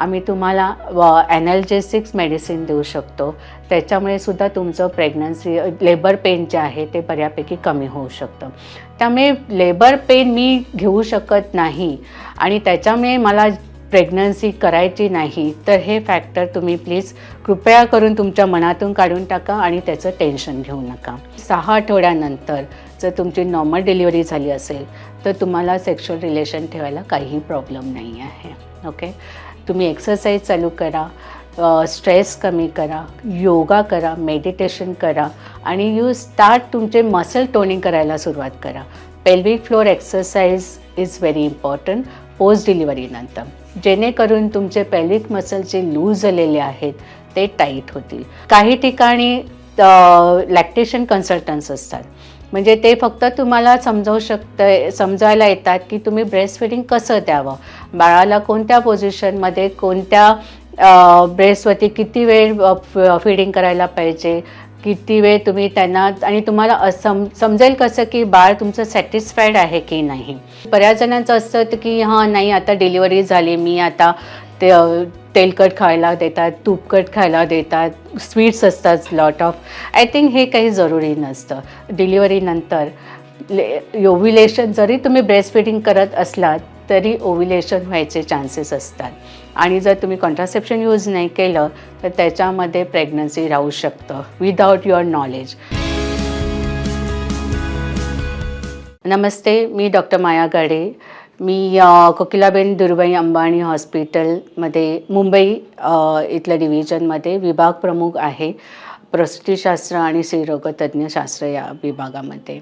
आम्ही तुम्हाला ॲनॅल्जेसिक्स मेडिसिन देऊ शकतो. त्याच्यामुळे सुद्धा तुमचं प्रेग्नन्सी लेबर पेन जे आहे ते बऱ्यापैकी कमी होऊ शकतं. त्यामुळे लेबर पेन मी घेऊ शकत नाही आणि त्याच्यामुळे मला प्रेग्नन्सी करायची नाही तर हे फॅक्टर तुम्ही प्लीज कृपया करून तुमच्या मनातून काढून टाका आणि त्याचं टेन्शन घेऊ नका. सहा आठवड्यानंतर जर तुमची नॉर्मल डिलिव्हरी झाली असेल तर तुम्हाला सेक्शुअल रिलेशन ठेवायला काहीही प्रॉब्लेम नाही आहे. ओके तुम्ही एक्सरसाइज चालू करा स्ट्रेस कमी करा योगा करा मेडिटेशन करा आणि यू स्टार्ट तुमचे मसल टोनिंग करायला सुरुवात करा. Pelvic floor exercise is very important post डिलिव्हरीनंतर जेणेकरून तुमचे पेल्विक मसल जे लूज झालेले आहेत ते टाईट होतील. काही ठिकाणी लॅक्टेशन कन्सल्टन्स असतात. म्हणजे ते फक्त तुम्हाला समजावू शकतं समजायला येतात की तुम्ही ब्रेस्ट फिडिंग कसं द्यावं? बाळाला कोणत्या पोझिशनमध्ये कोणत्या ब्रेस्टवरती किती वेळ फिडिंग करायला पाहिजे? किती वेळ तुम्ही त्यांना आणि तुम्हाला सम समजेल कसं की बाळ तुमचं सॅटिस्फाईड आहे की नाही? बऱ्याच जणांचं असतं की हां नाही आता डिलिव्हरी झाली मी आता ते तेलकट खायला देतात तूपकट खायला देतात स्वीट्स असतात लॉट ऑफ आय थिंक हे काही जरुरी नसतं. डिलिव्हरीनंतर ले ओव्हिलेशन जरी तुम्ही ब्रेस्ट फिडिंग करत असलात तरी ओव्हिलेशन व्हायचे चान्सेस असतात. आणि जर तुम्ही कॉन्ट्रासेप्शन यूज नाही केलं तर त्याच्यामध्ये प्रेग्नन्सी राहू शकतं विदाउट युअर नॉलेज नमस्ते मी डॉक्टर माया गाडे. मी कोकिलाबेन दुर्बाई अंबाणी हॉस्पिटलमध्ये मुंबई इथल्या डिव्हिजनमध्ये विभाग प्रमुख आहे. प्रसूतीशास्त्र आणि स्त्रीरोगतज्ञशास्त्र या विभागामध्ये.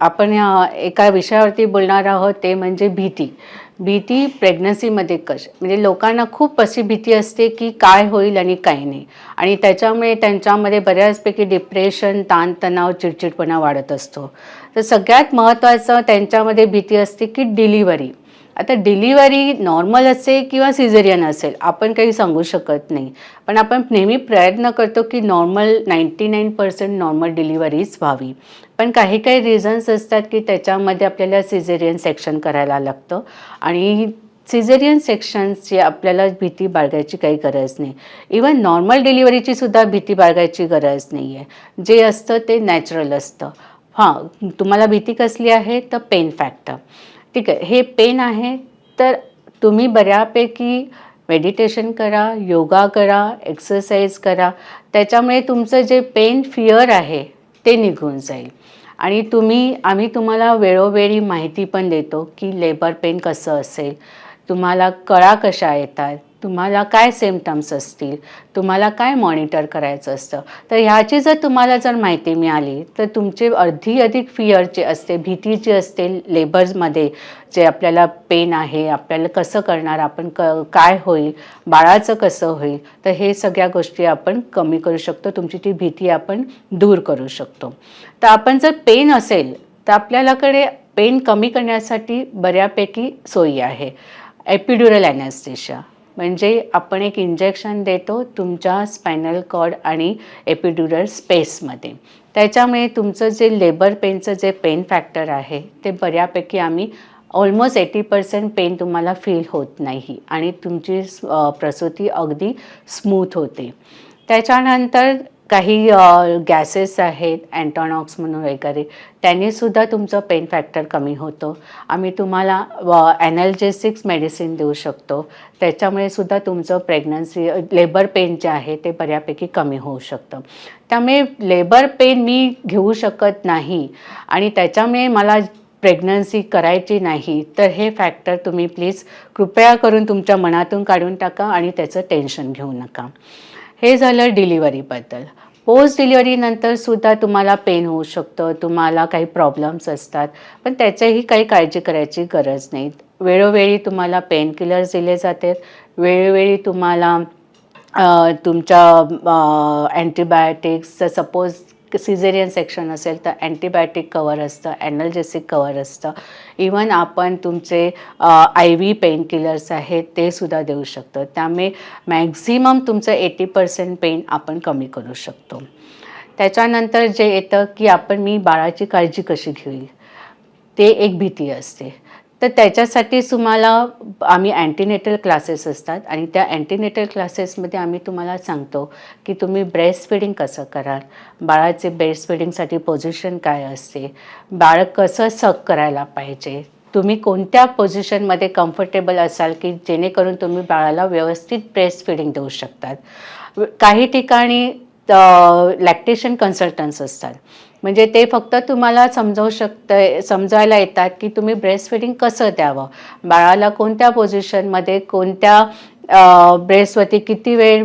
आपण एका विषयावरती बोलणार आहोत ते म्हणजे भीती. भीती प्रेग्नन्सीमध्ये कश? म्हणजे लोकांना खूप अशी भीती असते की काय होईल आणि काय नाही. आणि त्याच्यामुळे त्यांच्यामध्ये बऱ्याचपैकी डिप्रेशन ताणतणाव चिडचिडपणा वाढत असतो. तर सगळ्यात महत्त्वाचं त्यांच्यामध्ये भीती असते की डिलिव्हरी आता डिलिव्हरी नॉर्मल असेल किंवा सिझेरियन असेल आपण काही सांगू शकत नाही. पण आपण नेहमी प्रयत्न करतो की normal ninety nine percent normal डिलिव्हरीच व्हावी. पण काही काही रिझन्स असतात की त्याच्यामध्ये आपल्याला सिझेरियन सेक्शन करायला लागतं आणि सिझेरियन सेक्शनची आपल्याला भीती बाळगायची काही गरज नाही. इवन नॉर्मल डिलिव्हरीची सुद्धा भीती बाळगायची गरज नाही आहे जे असतं ते नॅचरल असतं. हां तुम्हाला भीती कसली आहे? तर पेन फॅक्टर ठीक आहे. हे पेन आहे तर तुम्ही बऱ्यापैकी मेडिटेशन करा योगा करा एक्सरसाइज करा. त्याच्यामुळे तुमचं जे पेन फिअर आहे ते निघून जाईल. आणि तुम्ही आम्ही तुम्हाला वेळोवेळी माहिती पण देतो की लेबर पेन कसं असेल तुम्हाला कळा कशा येतात तुम्हाला काय सिमटम्स असतील? तुम्हाला काय मॉनिटर करायचं असतं? तर ह्याची जर तुम्हाला जर माहिती मिळाली तर तुमचे अर्धी अधिक फिअर जे असते भीती जी असते लेबर्समध्ये जे आपल्याला पेन आहे आपल्याला कसं करणार आपण क काय होईल बाळाचं कसं होईल तर हे सगळ्या गोष्टी आपण कमी करू शकतो. तुमची ती भीती आपण दूर करू शकतो. तर आपण जर पेन असेल तर आपल्यालाकडे पेन कमी करण्यासाठी बऱ्यापैकी सोयी आहे. एपिड्युरल ॲनेस्थेशिया म्हणजे आपण एक इंजेक्शन देतो तुमच्या स्पायनल कॉर्ड आणि एपिड्युरल स्पेसमध्ये त्याच्यामुळे तुमचं जे लेबर पेनचं जे पेन फॅक्टर आहे ते बऱ्यापैकी आम्ही ऑलमोस्ट एटी पर्सेंट पेन तुम्हाला फील होत नाही आणि तुमची प्रसूती अगदी स्मूथ होते. त्याच्यानंतर काही गॅसेस आहेत अँटॉनॉक्स म्हणून वगैरे त्यांनीसुद्धा तुमचं पेन फॅक्टर कमी होतं. आम्ही तुम्हाला ॲनॅल्जेसिक्स मेडिसिन देऊ शकतो. त्याच्यामुळे सुद्धा तुमचं प्रेग्नन्सी लेबर पेन जे आहे ते बऱ्यापैकी कमी होऊ शकतं. त्यामुळे लेबर पेन मी घेऊ शकत नाही आणि त्याच्यामुळे मला प्रेग्नन्सी करायची नाही तर हे फॅक्टर तुम्ही प्लीज कृपया करून तुमच्या मनातून काढून टाका आणि त्याचं टेन्शन घेऊ नका. हे झालं डिलिव्हरीबद्दल पोस्ट डिलिव्हरीनंतर सुद्धा तुम्हाला पेन होऊ शकतं तुम्हाला काही प्रॉब्लेम्स असतात पण त्याच्याही काही काळजी करायची गरज नाही. वेळोवेळी तुम्हाला पेन किलर्स दिले जातात वेळोवेळी तुम्हाला तुमच्या अँटीबायोटिक्स सपोज सिझेरियन सेक्शन असेल तर अँटीबायोटिक कवर असतं ॲनल्जेसिक कवर असतं. इवन आपण तुमचे आय व्ही पेन किलर्स आहेत ते सुद्धा देऊ शकतो. त्यामुळे मॅक्झिमम तुमचं एटी पर्सेंट पेन आपण कमी करू शकतो. त्याच्यानंतर जे येतं की आपण मी बाळाची काळजी कशी घेईल ते एक भीती असते. तर त्याच्यासाठी तुम्हाला आम्ही अँटीनेटल क्लासेस असतात आणि त्या अँटीनेटल क्लासेसमध्ये आम्ही तुम्हाला सांगतो की तुम्ही ब्रेस्ट फिडिंग कसं कराल बाळाचे ब्रेस्ट फिडिंगसाठी पोझिशन काय असते बाळ कसं सक करायला पाहिजे तुम्ही कोणत्या पोझिशनमध्ये कम्फर्टेबल असाल की जेणेकरून तुम्ही बाळाला व्यवस्थित ब्रेस्ट फिडिंग देऊ शकतात. काही ठिकाणी लॅक्टेशन कन्सल्टन्स असतात. म्हणजे ते फक्त तुम्हाला समजावू शकतं समजायला येतात की तुम्ही ब्रेस्ट फिडिंग कसं द्यावं? बाळाला कोणत्या पोझिशनमध्ये कोणत्या ब्रेस्टवरती किती वेळ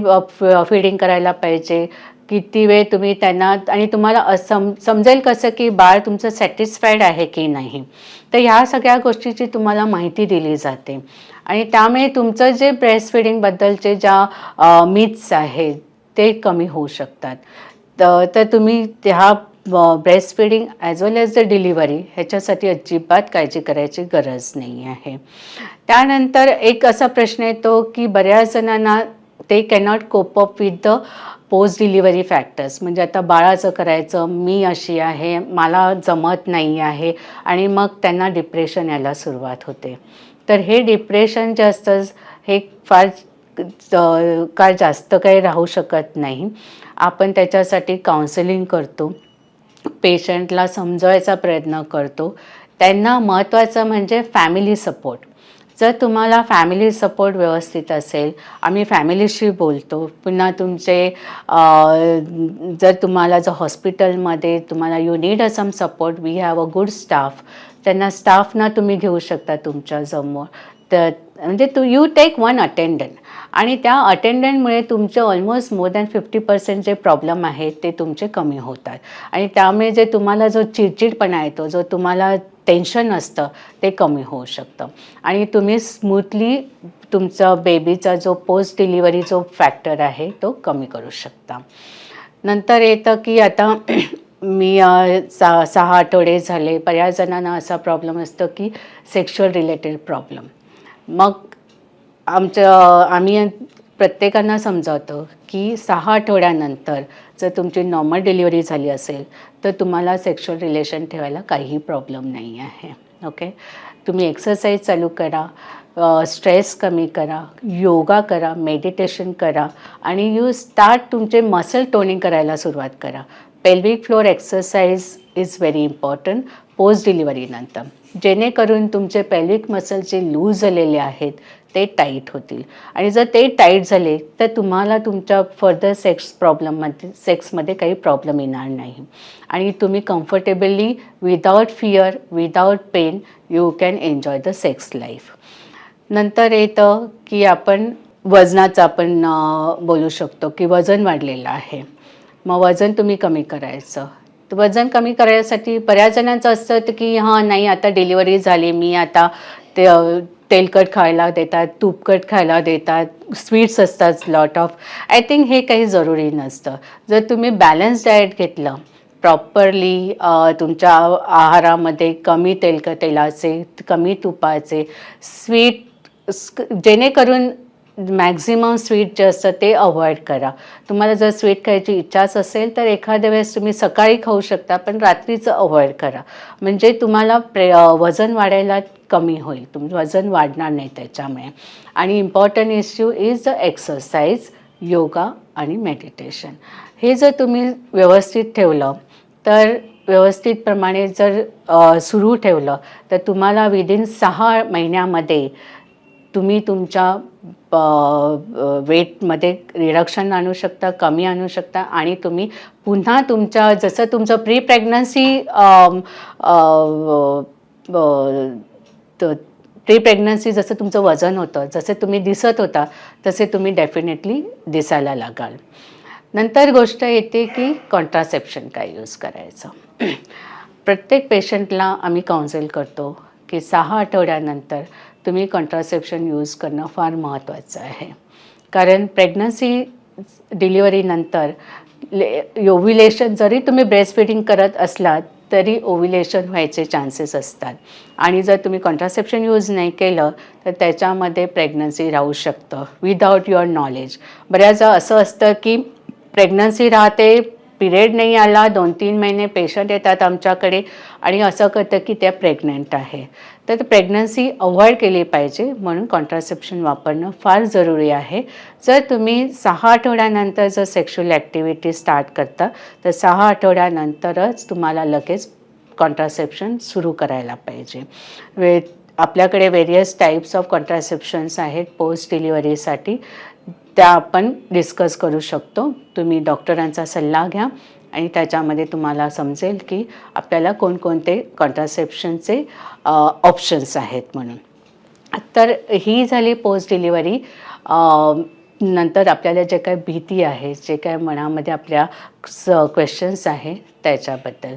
फिडिंग करायला पाहिजे? किती वेळ तुम्ही त्यांना आणि तुम्हाला असम समजेल कसं की बाळ तुमचं सॅटिस्फाईड आहे की नाही? तर ह्या सगळ्या गोष्टीची तुम्हाला माहिती दिली जाते. आणि त्यामुळे तुमचं जे ब्रेस्ट फिडिंगबद्दलचे ज्या मिथ्स आहेत ते कमी होऊ शकतात. तर तर तुम्ही त्या breast feeding as well as the delivery ह्याच्यासाठी अजिबात काळजी करायची गरज नाही आहे. त्यानंतर एक असा प्रश्न येतो की बऱ्याच जणांना ते cannot cope up with the post delivery factors म्हणजे आता बाळाचं करायचं मी अशी आहे मला जमत नाही आहे आणि मग त्यांना डिप्रेशन यायला सुरुवात होते. तर हे डिप्रेशन जे असतं हे फार काय जास्त काही राहू शकत नाही. आपण त्याच्यासाठी काउन्सिलिंग करतो. पेशंटला समजवायचा प्रयत्न करतो. त्यांना महत्त्वाचं म्हणजे फॅमिली सपोर्ट जर तुम्हाला फॅमिली सपोर्ट व्यवस्थित असेल आम्ही फॅमिलीशी बोलतो. पुन्हा तुमचे जर तुम्हाला जर हॉस्पिटलमध्ये तुम्हाला you need a some support we have a good staff त्यांना स्टाफना तुम्ही घेऊ शकता तुमच्यासमोर तर म्हणजे तू यू टेक वन अटेंडंट आणि त्या अटेंडंटमुळे तुमचे almost more than fifty percent जे प्रॉब्लेम आहेत ते तुमचे कमी होतात. आणि त्यामुळे जे तुम्हाला जो चिडचिडपणा येतो जो तुम्हाला टेन्शन असतं ते कमी होऊ शकतं. आणि तुम्ही स्मूथली तुमचं बेबीचा जो पोस्ट डिलिव्हरी जो फॅक्टर आहे तो कमी करू शकता. नंतर येतं की आता मी सहा सहा आठवडे झाले. बऱ्याच जणांना असा प्रॉब्लेम असतो की सेक्शुअल रिलेटेड प्रॉब्लेम मग आमचं आम्ही प्रत्येकांना समजावतो की सहा आठवड्यानंतर जर तुमची नॉर्मल डिलिव्हरी झाली असेल तर तुम्हाला सेक्शुअल रिलेशन ठेवायला काहीही प्रॉब्लेम नाही आहे. ओके तुम्ही एक्सरसाइज चालू करा स्ट्रेस कमी करा योगा करा मेडिटेशन करा आणि यू स्टार्ट तुमचे मसल टोनिंग करायला सुरुवात करा. Pelvic floor exercise is very important post डिलिव्हरीनंतर जेणेकरून तुमचे पेल्विक मसल जे लूज झालेले आहेत ते टाईट होतील. आणि जर ते टाईट झाले तर तुम्हाला तुमच्या फर्दर सेक्स प्रॉब्लेममध्ये सेक्समध्ये काही प्रॉब्लेम येणार नाही. आणि तुम्ही comfortably without fear without pain you can enjoy the sex life नंतर येतं की आपण वजनाचं आपण बोलू शकतो की वजन वाढलेलं आहे. मग वजन तुम्ही कमी करायचं. तर वजन कमी करायसाठी बऱ्याच जणांचं असतं की हां नाही आता डिलिव्हरी झाली. मी आता ते तेलकट खायला देतात तूपकट खायला देतात. स्वीट्स असतात लॉट ऑफ आय थिंक हे काही जरुरी नसतं. जर तुम्ही बॅलन्स डाएट घेतलं प्रॉपरली तुमच्या आहारामध्ये कमी तेलक तेलाचे कमी तुपाचे स्वीट जेणेकरून मॅक्झिमम स्वीट जे असतं ते अवॉइड करा. तुम्हाला जर स्वीट खायची इच्छाच असेल तर एखाद्या वेळेस तुम्ही सकाळी खाऊ शकता पण रात्रीचं अवॉइड करा. म्हणजे तुम्हाला प्रे वजन वाढायला कमी होईल. तुमचं वजन वाढणार नाही त्याच्यामुळे. आणि important issue is the exercise yoga आणि मेडिटेशन हे जर तुम्ही व्यवस्थित ठेवलं तर व्यवस्थितप्रमाणे जर सुरू ठेवलं तर तुम्हाला विदिन सहा महिन्यामध्ये तुम्ही तुमच्या वेटमध्ये रिडक्शन आणू शकता कमी आणू शकता आणि तुम्ही पुन्हा तुमच्या जसं तुमचं प्री प्रेग्नन्सी प्री प्रेग्नन्सी जसं तुमचं वजन होतं जसे तुम्ही दिसत होता तसे तुम्ही डेफिनेटली दिसायला लागाल. नंतर गोष्ट येते की कॉन्ट्रासेप्शन काय यूज करायचं. प्रत्येक पेशंटला आम्ही काउन्सिल करतो की सहा आठवड्यानंतर तुम्ही कॉन्ट्रासेप्शन यूज करणं फार महत्त्वाचं आहे. कारण प्रेग्नन्सी डिलिव्हरीनंतर ओव्युलेशन जरी तुम्ही ब्रेस्ट फिडिंग करत असलात तरी ओव्युलेशन व्हायचे चान्सेस असतात. आणि जर तुम्ही कॉन्ट्रासेप्शन यूज नाही केलं तर त्याच्यामध्ये प्रेग्नन्सी राहू शकतं विदाऊट युअर नॉलेज बऱ्याचदा असं असतं की प्रेग्नन्सी राहते पिरियड नाही आला दोन तीन महिने पेशंट येतात आमच्याकडे आणि असं करतं की त्या प्रेग्नंट आहे. तर प्रेग्नन्सी अवॉइड केली पाहिजे म्हणून कॉन्ट्रासेप्शन वापरणं फार जरुरी आहे. जर तुम्ही सहा आठवड्यानंतर जर सेक्शुअल ॲक्टिव्हिटी स्टार्ट करता तर सहा आठवड्यानंतरच तुम्हाला लगेच कॉन्ट्रासेप्शन सुरू करायला पाहिजे. वे आपल्याकडे वेरियस टाईप्स ऑफ कॉन्ट्रासेप्शन्स आहेत पोस्ट डिलिव्हरीसाठी त्या आपण डिस्कस करू शकतो. तुम्ही डॉक्टरांचा सल्ला घ्या आणि त्याच्यामध्ये तुम्हाला समजेल की आपल्याला कोणकोणते कॉन्ट्रासेप्शनचे ऑप्शन्स आहेत म्हणून. तर ही झाली पोस्ट डिलिव्हरी नंतर आपल्याला जे काय भीती आहे जे काय मनामध्ये आपल्या स क्वेश्चन्स आहे त्याच्याबद्दल.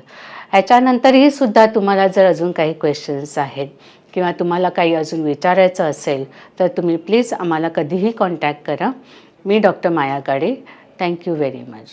ह्याच्यानंतरही सुद्धा तुम्हाला जर अजून काही क्वेश्चन्स आहेत किंवा तुम्हाला काही अजून विचारायचं असेल तर तुम्ही प्लीज आम्हाला कधीही कॉन्टॅक्ट करा. मी doctor Maya Gade thank you very much